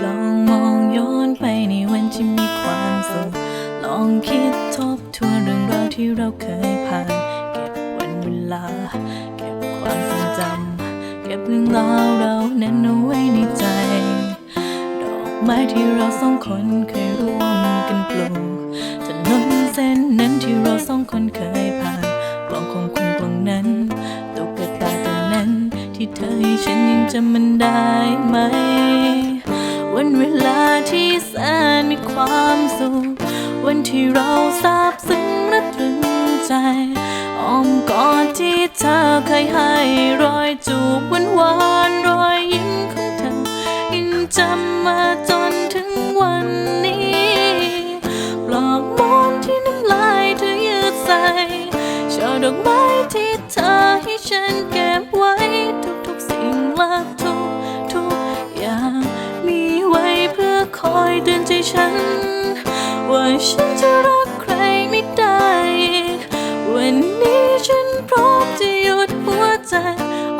ลองมองย้อนไปในวันที่มีความสุข ลองคิดทบทวนเรื่องราวที่เราเคยผ่าน เก็บวันเวลา เก็บความทรงจำ เก็บเรื่องราวเรานั้นเอาไว้ในใจ ดอกไม้ที่เราสองคนเคยร่วมกันปลูกถนนเส้นนั้นที่เราสองคนเคยผ่านกล่องของคุณกล่องนั้นตุ๊กตาตัวนั้น ที่เธอให้ฉันยังจำมันได้ไหม วันเวลาที่แสนมีความสุข วันที่เราซาบซึ้งและตรึงใจอ้อมกอดที่เธอเคยให้รอยจูบหวานหวานๆรอยยิ้มของเธอยังจำมาจนถึงวันนี้ปลอกมอนที่น้ำลายเธอยืดใส่ช่อดอกไม้ อคอยเตือนใจฉัน ว่าฉันจะรักใครไม่ได้อีกวันนี้ฉันพร้อมจะหยุดหัวใจ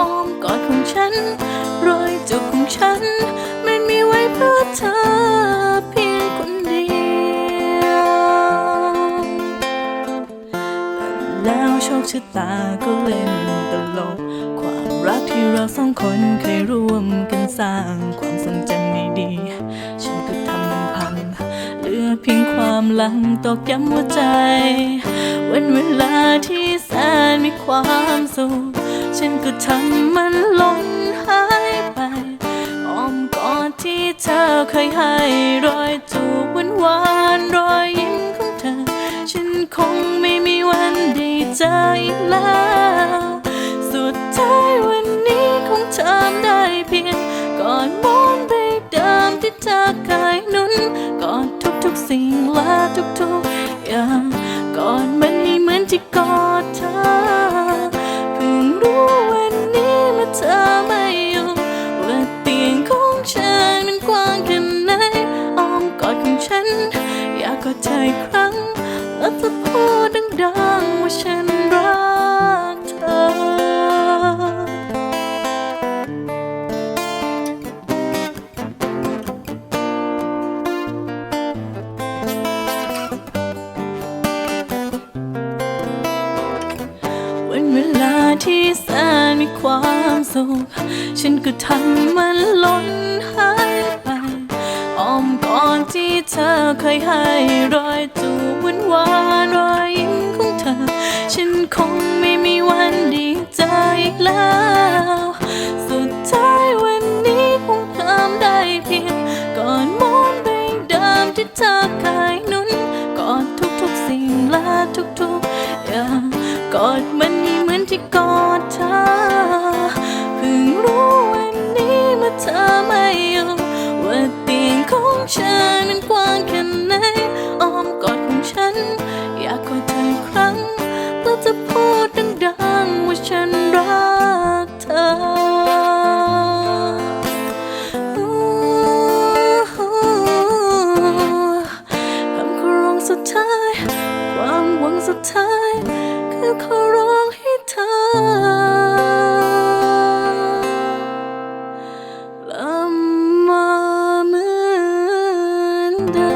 อ้อมกอดของฉันรอยจุกของฉัน ตาก็เล่นตลก ความรักที่เราสองคนเคยร่วมกันสร้าง ความทรงจำไม่ดีฉันก็ทำมันพัง เหลือเพียงความหลังตอกย้ำหัวใจ วันเวลาที่แสนมีความสุข ฉันก็ทำมันหล่นหายไปอ้อมกอดที่เธอเคยให้รอยจูบหวานๆรอยยิ้มของเธอ ฉันคง เจออีกแล้ว สุดท้ายวันนี้คงทำได้เพียงกอดหมอนใบเดิมที่เธอเคยนุนกอดทุกๆสิ่งและทุกๆอย่างกอดมันให้เหมือนที่กอดเธอเพิ่งรู้วันนี้เมื่อเธอไม่อยู่ว่าเตียงของฉันมันกว้างแค่ไหนอ้อมกอดของฉันอยากกอดเธออีกครั้งแล้วจะพูดดังๆ ที่แสนมีความสุข ฉันก็ทำมันล่นหายไปอ้อมกอดที่เธอเคยให้รอยจูบหวานหวานรอยยิ้มของเธอ ฉันคงไม่มีวันดีใจอีกแล้ว สุดท้ายวันนี้คงทำได้เพียงก่อนมอนใบเดิมที่เธอเคยนุ่นกอดทุกๆสิ่งและทุกๆอย่างกอดมัน กอดเธอเพิ่งรู้วันนี้เมื่อเธอไม่อยู่ว่าเตียงของฉันมันกว้างแค่ไหนอ้อมกอดของฉัน อยากกอดเธออีกครั้งแล้วจะพูดดังๆว่าฉันรักเธอคำขอร้องสุดท้ายความหวังสุดท้ายคือขอร้องให้เธอ the